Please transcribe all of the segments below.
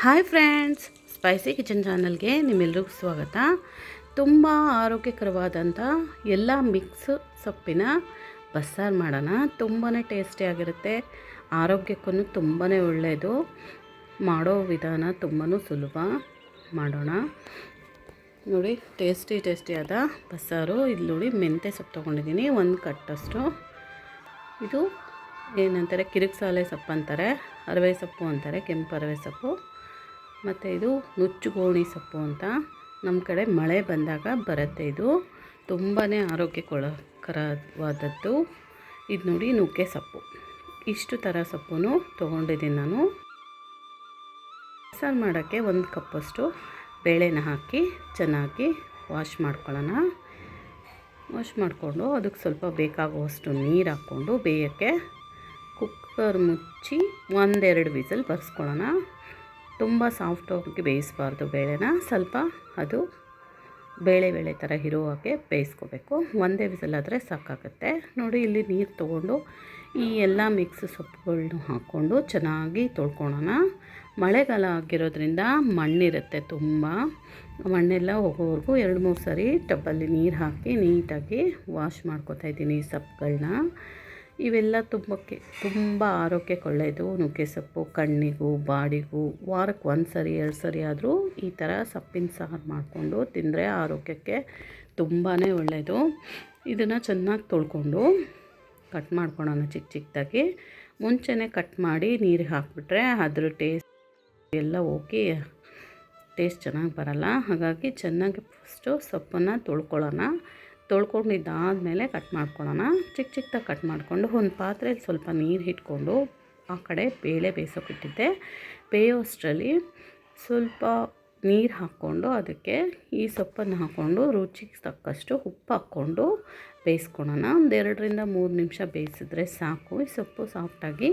Hi friends, spicy kitchen ಚಾನಲ್ಗೆ ನಿಮ್ಮೆಲ್ಲರಿಗೂ ಸ್ವಾಗತ. ತುಂಬ ಆರೋಗ್ಯಕರವಾದಂಥ ಎಲ್ಲ ಮಿಕ್ಸ್ ಸೊಪ್ಪಿನ ಬಸ್ಸಾರು ಮಾಡೋಣ. ತುಂಬಾ ಟೇಸ್ಟಿಯಾಗಿರುತ್ತೆ ಆರೋಗ್ಯಕ್ಕೂ ತುಂಬಾ ಒಳ್ಳೆಯದು. ಮಾಡೋ ವಿಧಾನ ತುಂಬಾ ಸುಲಭ. ಮಾಡೋಣ. ನೋಡಿ, ಟೇಸ್ಟಿ ಟೇಸ್ಟಿಯಾದ ಬಸ್ಸಾರು. ಇಲ್ಲಿ ನೋಡಿ, ಮೆಂತ್ಯ ಸೊಪ್ಪು ತೊಗೊಂಡಿದ್ದೀನಿ. ಒಂದು ಕಟ್ಟಷ್ಟು. ಇದು ಏನಂತಾರೆ? ಕಿರಿಕ್ಸಾಲೆ ಸೊಪ್ಪು ಅಂತಾರೆ. ಅರವೆ ಸೊಪ್ಪು ಅಂತಾರೆ. ಕೆಂಪು ಅರವೆ ಸೊಪ್ಪು. ಮತ್ತು ಇದು ನುಚ್ಚುಗೋಣಿ ಸೊಪ್ಪು ಅಂತ ನಮ್ಮ ಕಡೆ ಮಳೆ ಬಂದಾಗ ಬರುತ್ತೆ ಇದು. ತುಂಬಾ ಆರೋಗ್ಯಕರವಾದದ್ದು. ಇದು ನೋಡಿ ನುಗ್ಗೆ ಸೊಪ್ಪು. ಇಷ್ಟು ಥರ ಸೊಪ್ಪು ತೊಗೊಂಡಿದ್ದೀನಿ ನಾನು. ಸಾರು ಮಾಡೋಕ್ಕೆ ಒಂದು ಕಪ್ಪಷ್ಟು ಬೇಳೆನ ಹಾಕಿ ಚೆನ್ನಾಗಿ ವಾಶ್ ಮಾಡ್ಕೊಳ್ಳೋಣ. ವಾಶ್ ಮಾಡಿಕೊಂಡು ಅದಕ್ಕೆ ಸ್ವಲ್ಪ ಬೇಕಾಗುವಷ್ಟು ನೀರು ಹಾಕ್ಕೊಂಡು ಬೇಯೋಕ್ಕೆ ಕುಕ್ಕರ್ ಮುಚ್ಚಿ ಒಂದೆರಡು ವಿಸಲ್ ಬರ್ಸ್ಕೊಳ್ಳೋಣ. ತುಂಬ ಸಾಫ್ಟಾಗಿ ಬೇಯಿಸಬಾರ್ದು ಬೇಳೆನ. ಸ್ವಲ್ಪ ಅದು ಬೇಳೆ ಬೇಳೆ ಥರ ಇರೋ ಹಾಗೆ ಬೇಯಿಸ್ಕೋಬೇಕು. ಒಂದೇ ವಿಸಲಾದರೆ ಸಾಕಾಗುತ್ತೆ. ನೋಡಿ, ಇಲ್ಲಿ ನೀರು ತೊಗೊಂಡು ಈ ಎಲ್ಲ ಮಿಕ್ಸ್ ಸೊಪ್ಪುಗಳನ್ನು ಹಾಕ್ಕೊಂಡು ಚೆನ್ನಾಗಿ ತೊಳ್ಕೊಳೋಣ. ಮಳೆಗಾಲ ಆಗಿರೋದ್ರಿಂದ ಮಣ್ಣಿರುತ್ತೆ ತುಂಬ. ಮಣ್ಣೆಲ್ಲ ಹೋಗೋವರೆಗೂ ಎರಡು, ಮೂರು ಸರಿ ಟಬ್ಬಲ್ಲಿ ನೀರು ಹಾಕಿ ನೀಟಾಗಿ ವಾಶ್ ಮಾಡ್ಕೊತಾ ಇದ್ದೀನಿ ಈ ಸೊಪ್ಪುಗಳನ್ನ ಇವೆಲ್ಲ ತುಂಬಕ್ಕೆ ತುಂಬ ಆರೋಗ್ಯಕ್ಕೆ ಒಳ್ಳೆಯದು ನುಗ್ಗೆ ಸೊಪ್ಪು, ಕಣ್ಣಿಗೂ, ಬಾಡಿಗೂ. ವಾರಕ್ಕೆ ಒಂದು ಸರಿ ಎರಡು ಸರಿ ಆದರೂ ಈ ಥರ ಸೊಪ್ಪಿನ ಸಾರು ಮಾಡಿಕೊಂಡು ತಿಂದರೆ ಆರೋಗ್ಯಕ್ಕೆ ತುಂಬಾ ಒಳ್ಳೆಯದು. ಇದನ್ನು ಚೆನ್ನಾಗಿ ತೊಳ್ಕೊಂಡು ಕಟ್ ಮಾಡ್ಕೊಳೋಣ ಚಿಕ್ಕ ಚಿಕ್ಕದಾಗಿ ಮುಂಚೆನೇ ಕಟ್ ಮಾಡಿ ನೀರಿಗೆ ಹಾಕಿಬಿಟ್ರೆ ಅದ್ರ ಟೇಸ್ಟ್ ಎಲ್ಲ ಹೋಗಿ ಟೇಸ್ಟ್ ಚೆನ್ನಾಗಿ ಬರಲ್ಲ. ಹಾಗಾಗಿ ಚೆನ್ನಾಗಿ ಫಸ್ಟು ಸೊಪ್ಪನ್ನು ತೊಳ್ಕೊಳ್ಳೋಣ. ತೊಳ್ಕೊಂಡಿದ್ದಾದಮೇಲೆ ಕಟ್ ಮಾಡ್ಕೊಳ್ಳೋಣ. ಚಿಕ್ಕ ಚಿಕ್ಕದಾಗಿ ಕಟ್ ಮಾಡಿಕೊಂಡು ಒಂದು ಪಾತ್ರೆಯಲ್ಲಿ ಸ್ವಲ್ಪ ನೀರು ಇಟ್ಕೊಂಡು ಆ ಕಡೆ ಬೇಳೆ ಬೇಯಿಸೋಕ್ಕಿಟ್ಟಿದ್ದೆ ಬೇಯೋಷ್ಟರಲ್ಲಿ ಸ್ವಲ್ಪ ನೀರು ಹಾಕ್ಕೊಂಡು ಅದಕ್ಕೆ ಈ ಸೊಪ್ಪನ್ನು ಹಾಕ್ಕೊಂಡು ರುಚಿಗೆ ತಕ್ಕಷ್ಟು ಉಪ್ಪು ಹಾಕ್ಕೊಂಡು ಬೇಯಿಸ್ಕೊಳೋಣ ಒಂದು ಎರಡರಿಂದ ಮೂರು ನಿಮಿಷ ಬೇಯಿಸಿದ್ರೆ ಸಾಕು. ಈ ಸೊಪ್ಪು ಸಾಫ್ಟಾಗಿ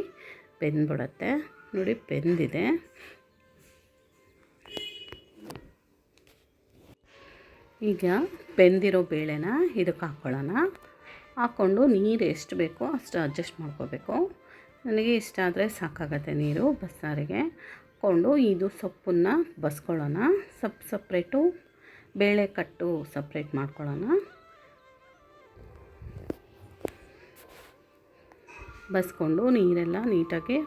ಬೆಂದ್ಬಿಡತ್ತೆ. ನೋಡಿ ಬೆಂದಿದೆ. ಈಗ ಬೆಂದಿರೋ ಬೇಳೆನ ಇದಕ್ಕೆ ಹಾಕ್ಕೊಳ್ಳೋಣ ಹಾಕ್ಕೊಂಡು ನೀರು ಎಷ್ಟು ಬೇಕೋ ಅಷ್ಟು ಅಡ್ಜಸ್ಟ್ ಮಾಡ್ಕೋಬೇಕು. ನನಗೆ ಇಷ್ಟ ಆದರೆ ಸಾಕಾಗತ್ತೆ ನೀರು ಬಸ್ಸಾರಿಗೆ. ಹಾಕ್ಕೊಂಡು ಇದು ಸೊಪ್ಪನ್ನು ಬಸ್ಕೊಳ್ಳೋಣ. ಸೊಪ್ಪು ಸಪ್ರೇಟು, ಬೇಳೆ ಕಟ್ಟು ಸಪ್ರೇಟ್ ಮಾಡ್ಕೊಳ್ಳೋಣ. ಬಸ್ಕೊಂಡು ನೀರೆಲ್ಲ ನೀಟಾಗಿ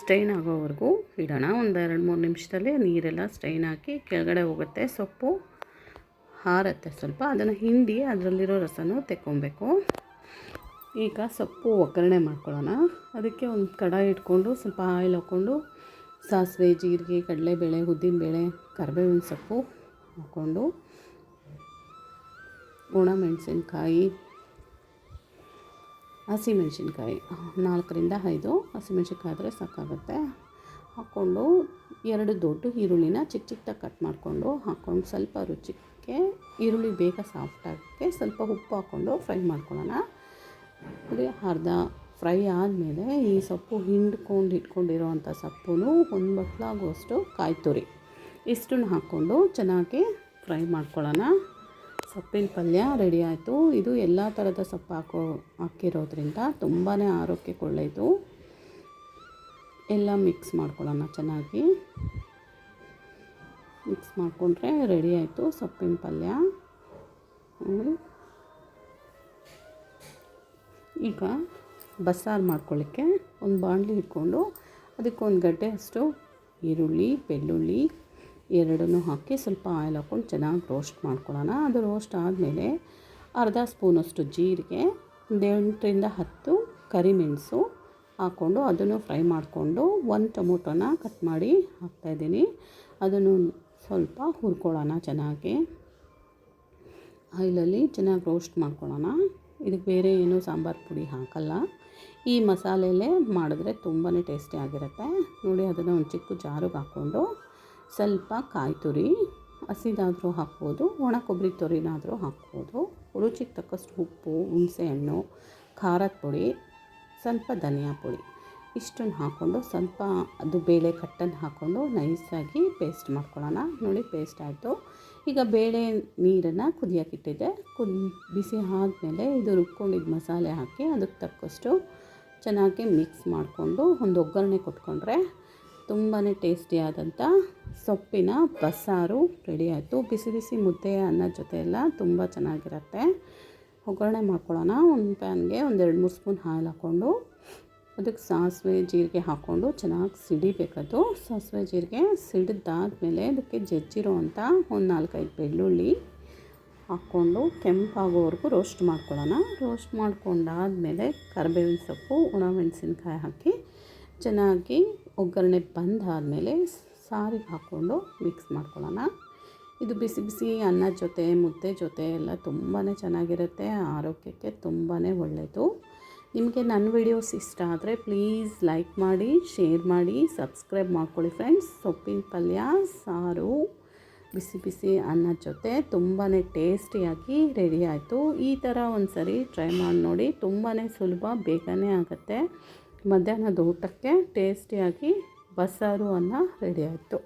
ಸ್ಟ್ರೈನ್ ಆಗೋವರೆಗೂ ಇಡೋಣ. ಒಂದು ಎರಡು ಮೂರು ನಿಮಿಷದಲ್ಲಿ ನೀರೆಲ್ಲ ಸ್ಟ್ರೈನ್ ಹಾಕಿ ಕೆಳಗಡೆ ಹೋಗುತ್ತೆ ಸೊಪ್ಪು. ಹಾರತ್ತೆ. ಸ್ವಲ್ಪ ಅದನ್ನು ಹಿಂಡಿ ಅದರಲ್ಲಿರೋ ರಸನೂ ತೆಕ್ಕೊಬೇಕು. ಈಗ ಸೊಪ್ಪು ಒಗ್ಗರಣೆ ಮಾಡ್ಕೊಳ್ಳೋಣ. ಅದಕ್ಕೆ ಒಂದು ಕಡಾಯಿ ಇಟ್ಕೊಂಡು ಸ್ವಲ್ಪ ಆಯಿಲ್ ಹಾಕ್ಕೊಂಡು ಸಾಸಿವೆ, ಜೀರಿಗೆ, ಕಡಲೆಬೇಳೆ, ಉದ್ದಿನಬೇಳೆ, ಕರಿಬೇವಿನ ಸೊಪ್ಪು ಹಾಕ್ಕೊಂಡು ಒಣಮೆಣಸಿನ್ಕಾಯಿ ಹಸಿಮೆಣ್ಸಿನ್ಕಾಯಿ ನಾಲ್ಕರಿಂದ ಐದು. ಹಸಿಮೆಣ್ಸಿನ್ಕಾಯಿ ಆದರೆ ಸಾಕಾಗುತ್ತೆ. ಹಾಕ್ಕೊಂಡು ಎರಡು ದೊಡ್ಡ ಈರುಳ್ಳಿನ ಚಿಕ್ಕ ಚಿಕ್ಕದಾಗಿ ಕಟ್ ಮಾಡಿಕೊಂಡು ಹಾಕ್ಕೊಂಡು ಸ್ವಲ್ಪ ರುಚಿಗೆ ಈರುಳ್ಳಿ ಬೇಗ ಸಾಫ್ಟ್ ಆಗುತ್ತೆ. ಸ್ವಲ್ಪ ಉಪ್ಪು ಹಾಕ್ಕೊಂಡು ಫ್ರೈ ಮಾಡ್ಕೊಳ್ಳೋಣ. ಅದೇ ಅರ್ಧ ಫ್ರೈ ಆದಮೇಲೆ ಈ ಸೊಪ್ಪು ಹಿಂಡ್ಕೊಂಡು ಇಟ್ಕೊಂಡಿರೋವಂಥ ಸೊಪ್ಪು ಒಂದು ಬಟ್ಲಾಗುವಷ್ಟು ಕಾಯಿ ತುರಿ ಇಷ್ಟನ್ನು ಹಾಕ್ಕೊಂಡು ಚೆನ್ನಾಗಿ ಫ್ರೈ ಮಾಡ್ಕೊಳ್ಳೋಣ. ಸೊಪ್ಪಿನ ಪಲ್ಯ ರೆಡಿ ಆಯಿತು. ಇದು ಎಲ್ಲ ಥರದ ಸೊಪ್ಪು ಹಾಕೋ ಹಾಕಿರೋದ್ರಿಂದ ತುಂಬಾ ಆರೋಗ್ಯಕ್ಕೆ ಒಳ್ಳೆಯದು. ಎಲ್ಲ ಮಿಕ್ಸ್ ಮಾಡ್ಕೊಳ್ಳೋಣ ಚೆನ್ನಾಗಿ. ಮಿಕ್ಸ್ ಮಾಡಿಕೊಂಡ್ರೆ ರೆಡಿ ಆಯಿತು ಸೊಪ್ಪಿನ ಪಲ್ಯ. ಈಗ ಬಸ್ಸಾರು ಮಾಡ್ಕೊಳ್ಳಿಕ್ಕೆ ಒಂದು ಬಾಣಲಿ ಇಟ್ಕೊಂಡು ಅದಕ್ಕೆ ಒಂದು ಗಡ್ಡೆ ಅಷ್ಟು ಈರುಳ್ಳಿ, ಬೆಳ್ಳುಳ್ಳಿ ಎರಡನ್ನೂ ಹಾಕಿ ಸ್ವಲ್ಪ ಆಯಿಲ್ ಹಾಕ್ಕೊಂಡು ಚೆನ್ನಾಗಿ ರೋಸ್ಟ್ ಮಾಡ್ಕೊಳ್ಳೋಣ. ಅದು ರೋಸ್ಟ್ ಆದಮೇಲೆ ಅರ್ಧ ಸ್ಪೂನಷ್ಟು ಜೀರಿಗೆ, ಒಂದು ಎಂಟರಿಂದ ಹತ್ತು ಕರಿಮೆಣಸು ಹಾಕ್ಕೊಂಡು ಅದನ್ನು ಫ್ರೈ ಮಾಡಿಕೊಂಡು ಒಂದು ಟೊಮೊಟೊನ ಕಟ್ ಮಾಡಿ ಹಾಕ್ತಾಯಿದ್ದೀನಿ ಅದನ್ನು ಸ್ವಲ್ಪ ಹುರ್ಕೊಳ್ಳೋಣ ಚೆನ್ನಾಗಿ. ಆಯಿಲಲ್ಲಿ ಚೆನ್ನಾಗಿ ರೋಸ್ಟ್ ಮಾಡ್ಕೊಳ್ಳೋಣ. ಇದಕ್ಕೆ ಬೇರೆ ಏನೂ ಸಾಂಬಾರು ಪುಡಿ ಹಾಕಲ್ಲ. ಈ ಮಸಾಲೆಯಲ್ಲೇ ಮಾಡಿದ್ರೆ ತುಂಬಾ ಟೇಸ್ಟಿ ಆಗಿರುತ್ತೆ. ನೋಡಿ, ಅದನ್ನು ಒಂದು ಚಿಕ್ಕ ಜಾರಿಗೆ ಹಾಕ್ಕೊಂಡು ಸ್ವಲ್ಪ ಕಾಯಿ ತುರಿ, ಹಸಿದಾದರೂ ಹಾಕ್ಬೋದು, ಒಣ ಕೊಬ್ಬರಿ ತುರಿನಾದರೂ ಹಾಕ್ಬೋದು. ರುಚಿಗೆ ತಕ್ಕಷ್ಟು ಉಪ್ಪು ಹುಣಸೆಹಣ್ಣು ಖಾರದ ಪುಡಿ, ಸ್ವಲ್ಪ ಧನಿಯಾ ಪುಡಿ. ಇಷ್ಟನ್ನು ಹಾಕ್ಕೊಂಡು ಸ್ವಲ್ಪ ಅದು ಬೇಳೆ ಕಟ್ಟನ್ನು ಹಾಕ್ಕೊಂಡು ನೈಸಾಗಿ ಪೇಸ್ಟ್ ಮಾಡ್ಕೊಳ್ಳೋಣ. ನೋಡಿ, ಪೇಸ್ಟ್ ಆಯಿತು. ಈಗ ಬೇಳೆ ನೀರನ್ನು ಕುದಿಯೋಕ್ಕಿಟ್ಟಿದ್ದೆ ಕುದ್ ಬಿಸಿ ಆದಮೇಲೆ ಇದು ರುಬ್ಕೊಂಡಿದ್ದ ಮಸಾಲೆ ಹಾಕಿ ಅದಕ್ಕೆ ತಕ್ಕಷ್ಟು ಚೆನ್ನಾಗಿ ಮಿಕ್ಸ್ ಮಾಡಿಕೊಂಡು ಒಂದು ಒಗ್ಗರಣೆ ಕೊಟ್ಕೊಂಡ್ರೆ ತುಂಬಾ ಟೇಸ್ಟಿಯಾದಂಥ ಸೊಪ್ಪಿನ ಬಸ್ಸಾರು ರೆಡಿ ಆಯಿತು. ಬಿಸಿ ಬಿಸಿ ಮುದ್ದೆ ಅನ್ನ ಜೊತೆ ಎಲ್ಲ ತುಂಬ ಚೆನ್ನಾಗಿರುತ್ತೆ. ಒಗ್ಗರಣೆ ಮಾಡ್ಕೊಳ್ಳೋಣ. ಒಂದು ಪ್ಯಾನ್ಗೆ ಒಂದೆರಡು ಮೂರು ಸ್ಪೂನ್ ಹಾಲು ಹಾಕ್ಕೊಂಡು ಅದಕ್ಕೆ ಸಾಸಿವೆ, ಜೀರಿಗೆ ಹಾಕ್ಕೊಂಡು ಚೆನ್ನಾಗಿ ಸಿಡಿಬೇಕದು. ಸಾಸಿವೆ, ಜೀರಿಗೆ ಸಿಡಿದಾದ್ಮೇಲೆ ಅದಕ್ಕೆ ಜಜ್ಜಿರೋ ಅಂಥ ಒಂದು ನಾಲ್ಕೈದು ಬೆಳ್ಳುಳ್ಳಿ ಹಾಕ್ಕೊಂಡು ಕೆಂಪಾಗೋವರೆಗೂ ರೋಸ್ಟ್ ಮಾಡ್ಕೊಳ್ಳೋಣ. ರೋಸ್ಟ್ ಮಾಡ್ಕೊಂಡಾದಮೇಲೆ ಕರಿಬೇವಿನ ಸೊಪ್ಪು ಒಣಮೆಣಸಿನ್ಕಾಯಿ ಹಾಕಿ ಚೆನ್ನಾಗಿ ಒಗ್ಗರಣೆ ಬಂದಾದಮೇಲೆ ಸಾರಿಗೆ ಹಾಕ್ಕೊಂಡು ಮಿಕ್ಸ್ ಮಾಡ್ಕೊಳ್ಳೋಣ. ಇದು ಬಿಸಿ ಬಿಸಿ ಅನ್ನ ಜೊತೆ, ಮುದ್ದೆ ಜೊತೆ ಎಲ್ಲ ತುಂಬಾ ಚೆನ್ನಾಗಿರುತ್ತೆ. ಆರೋಗ್ಯಕ್ಕೆ ತುಂಬಾ ಒಳ್ಳೆಯದು ನಿಮಗೆ ನನ್ನ ವಿಡಿಯೋಸ್ ಇಷ್ಟ ಆದರೆ ಪ್ಲೀಸ್ ಲೈಕ್ ಮಾಡಿ ಶೇರ್ ಮಾಡಿ ಸಬ್ಸ್ಕ್ರೈಬ್ ಮಾಡ್ಕೊಳ್ಳಿ ಫ್ರೆಂಡ್ಸ್ ಸೊಪ್ಪಿನ ಪಲ್ಯ, ಸಾರು, ಬಿಸಿ ಬಿಸಿ ಅನ್ನದ ಜೊತೆ ತುಂಬಾ ಟೇಸ್ಟಿಯಾಗಿ ರೆಡಿ ಆಯಿತು. ಈ ಥರ ಒಂದು ಸರಿ ಟ್ರೈ ಮಾಡಿ ನೋಡಿ ತುಂಬಾ ಸುಲಭ, ಬೇಗನೆ ಆಗುತ್ತೆ. ಮಧ್ಯಾಹ್ನದ ಊಟಕ್ಕೆ ಟೇಸ್ಟಿಯಾಗಿ ಬಸ್ಸಾರು ಅನ್ನ ರೆಡಿ ಆಯಿತು.